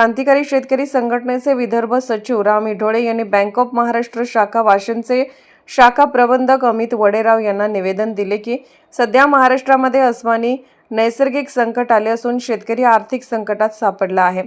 क्रांतिकारी शेतकरी संघटनेचे विदर्भ सचिव राम इढोळे यांनी बँक ऑफ महाराष्ट्र शाखा वाशिमचे शाखा प्रबंधक अमित वडेराव यांना निवेदन दिले की सध्या महाराष्ट्रामध्ये अस्मानी नैसर्गिक संकट आले असून शेतकरी आर्थिक संकटात सापडला आहे.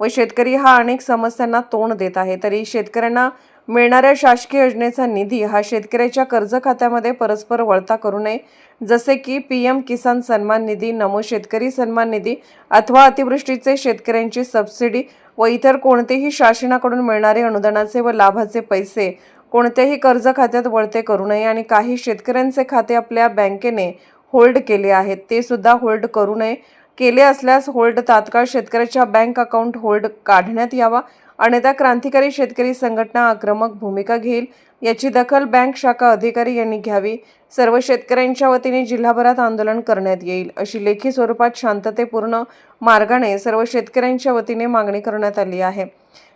व शेतकरी हा अनेक समस्यांना तोंड देत आहे. तरी शेतकऱ्यांना मिळणाऱ्या शासकीय योजनेचा निधी हा शेतकऱ्याच्या कर्ज खात्यामध्ये परस्पर वळता करू नये. जसे की पी एम किसान सन्मान निधी नमो शेतकरी सन्मान निधी अथवा अतिवृष्टीचे शेतकऱ्यांची सबसिडी व इतर कोणतेही शासनाकडून मिळणारे अनुदानाचे व लाभाचे पैसे कोणत्याही कर्ज खात्यात वळते करू नये आणि काही शेतकऱ्यांचे खाते आपल्या बँकेने होल्ड केले आहेत. ते सुद्धा होल्ड करू नये. केले असल्यास होल्ड तात्काळ शेतकऱ्याच्या बँक अकाउंट होल्ड काढण्यात यावा. अन्यथा क्रांतिकारी शेतकरी संघटना आक्रमक भूमिका घेईल. याची दखल बँक शाखा अधिकारी यांनी घ्यावी. सर्व शेतकऱ्यांच्या वतीने जिल्हाभरात आंदोलन करण्यात येईल अशी लेखी स्वरूपात शांततेपूर्ण मार्गाने सर्व शेतकऱ्यांच्या वतीने मागणी करण्यात आली आहे.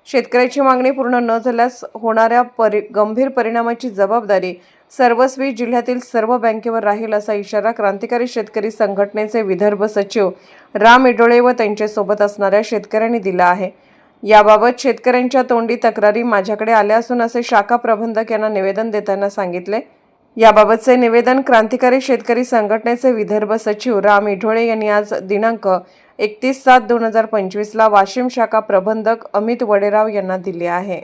शेतकऱ्याची मागणी पूर्ण न झाल्यास होणाऱ्या परि गंभीर परिणामाची जबाबदारी सर्वस्वी जिल्ह्यातील सर्व बँकेवर राहील असा इशारा क्रांतिकारी शेतकरी संघटनेचे विदर्भ सचिव राम इडोळे व त्यांच्यासोबत असणाऱ्या शेतकऱ्यांनी दिला आहे. याबाबत शेतकऱ्यांच्या तोंडी तक्रारी माझ्याकडे आल्या असून असे शाखा प्रबंधक यांना निवेदन देताना सांगितले. याबाबतचे निवेदन क्रांतिकारी शेतकरी संघटनेचे विदर्भ सचिव राम इढोळे यांनी आज दिनांक एकतीस सात दोन हजार पंचवीसला वाशिम शाखा प्रबंधक अमित वडेराव यांना दिले आहे.